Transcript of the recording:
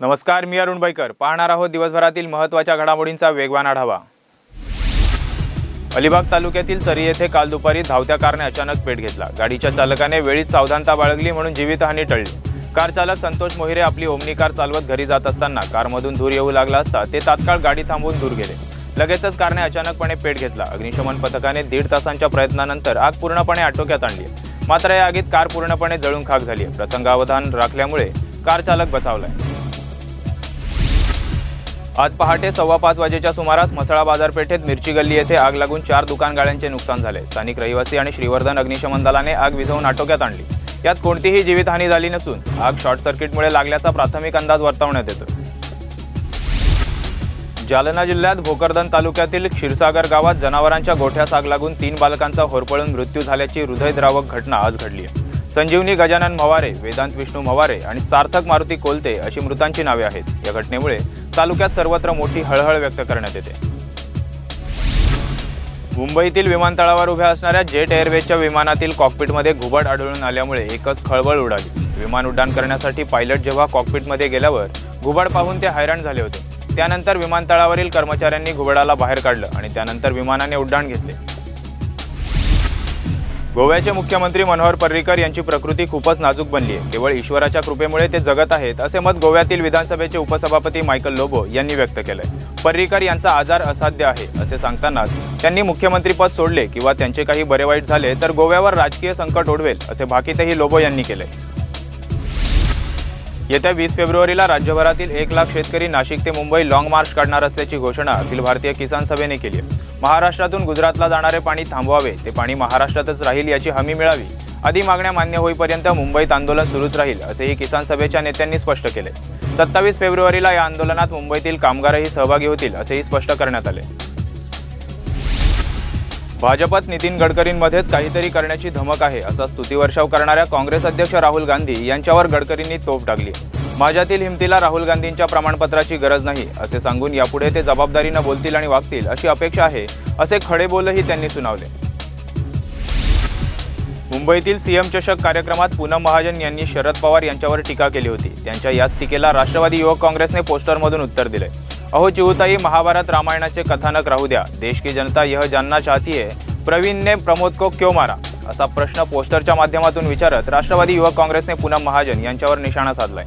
नमस्कार मी अरुण बैकर. पाहणार आहोत दिवसभरातील महत्त्वाच्या घडामोडींचा वेगवान आढावा. अलिबाग तालुक्यातील चरी येथे काल दुपारी धावत्या कारने अचानक पेट घेतला. गाडीच्या चालकाने वेळीच सावधानता बाळगली म्हणून जीवितहानी टळली. कार चालक संतोष मोहिरे आपली ओमनी कार चालवत घरी जात असताना कारमधून धूर येऊ लागला असता ते तात्काळ गाडी थांबवून दूर गेले. लगेचच कारने अचानकपणे पेट घेतला. अग्निशमन पथकाने दीड तासांच्या प्रयत्नानंतर आग पूर्णपणे आटोक्यात आणली. मात्र या आगीत कार पूर्णपणे जळून खाक झाली प्रसंगावधान राखल्यामुळे कार चालक बचावलाय. आज पहाटे सव्वा पाच वाजेच्या सुमारास मसळा बाजारपेठेत मिरची गल्ली येथे आग लागून चार दुकान गाड्यांचे नुकसान झाले. स्थानिक रहिवासी आणि श्रीवर्धन अग्निशमन दलाने आग विझवून आटोक्यात आणली. यात कोणतीही जीवितहानी झाली नसून आग शॉर्ट सर्किटमुळे लागल्याचा प्राथमिक अंदाज वर्तवण्यात येतो जालना जिल्ह्यात भोकरदन तालुक्यातील क्षीरसागर गावात जनावरांच्या गोठ्यास आग लागून तीन बालकांचा होरपळून मृत्यू झाल्याची हृदयद्रावक घटना आज घडली आहे. संजीवनी गजानन मवारे वेदांत विष्णू मवारे आणि सार्थक मारुती कोलते अशी मृतांची नावे आहेत. या घटनेमुळे तालुक्यात सर्वत्र मोठी हळहळ व्यक्त करण्यात येते. मुंबईतील विमानतळावर उभ्या असणाऱ्या जेट एअरवेजच्या विमानातील कॉकपिटमध्ये घुबड आढळून आल्यामुळे एकच खळबळ उडाली. विमान उड्डाण करण्यासाठी पायलट जेव्हा कॉकपिटमध्ये गेल्यावर घुबड पाहून ते हैराण झाले होते. त्यानंतर विमानतळावरील कर्मचाऱ्यांनी घुबडाला बाहेर काढलं आणि त्यानंतर विमानाने उड्डाण घेतले. गोव्याचे मुख्यमंत्री मनोहर पर्रीकर यांची प्रकृती खूपच नाजूक बनली आहे. केवळ ईश्वराच्या कृपेमुळे ते जगत आहेत असे मत गोव्यातील विधानसभेचे उपसभापती मायकल लोबो यांनी व्यक्त केलंय. पर्रीकर यांचा आजार असाध्य आहे असे सांगतानाच त्यांनी मुख्यमंत्रीपद सोडले किंवा त्यांचे काही बरे वाईट झाले तर गोव्यावर राजकीय संकट ओढवेल असे भाकीतही लोबो यांनी केले येत्या वीस फेब्रुवारीला राज्यभरातील एक लाख शेतकरी नाशिक ते मुंबई लाँग मार्च काढणार असल्याची घोषणा अखिल भारतीय किसान सभेने केली आहे. महाराष्ट्रातून गुजरातला जाणारे पाणी थांबवावे ते पाणी महाराष्ट्रातच राहील याची हमी मिळावी. आदी मागण्या मान्य होईपर्यंत मुंबईत आंदोलन सुरूच राहील असेही किसान सभेच्या नेत्यांनी स्पष्ट केले. सत्तावीस फेब्रुवारीला या आंदोलनात मुंबईतील कामगारही सहभागी होतील असेही स्पष्ट करण्यात आले. भाजपात नितीन गडकरींमध्येच काहीतरी करण्याची धमक आहे असा स्तुतिवर्षाव करणाऱ्या काँग्रेस अध्यक्ष राहुल गांधी यांच्यावर गडकरींनी तोफ टाकली माझ्यातील हिमतीला राहुल गांधींच्या प्रमाणपत्राची गरज नाही असे सांगून यापुढे ते जबाबदारीनं बोलतील आणि वागतील अशी अपेक्षा आहे असे खडे बोलही त्यांनी सुनावले. मुंबईतील सीएम चषक कार्यक्रमात पूनम महाजन यांनी शरद पवार यांच्यावर टीका केली होती. त्यांच्या याच टीकेला राष्ट्रवादी युवक काँग्रेसने पोस्टरमधून उत्तर दिले अहो चिऊताई महाभारत रामायणाचे कथानक राहू द्या. देश की जनता यह जानना चाहती है. प्रवीणने प्रमोद को क्यों मारा? असा प्रश्न पोस्टरच्या माध्यमातून विचारत राष्ट्रवादी युवक काँग्रेसने पूनम महाजन यांच्यावर निशाणा साधलाय.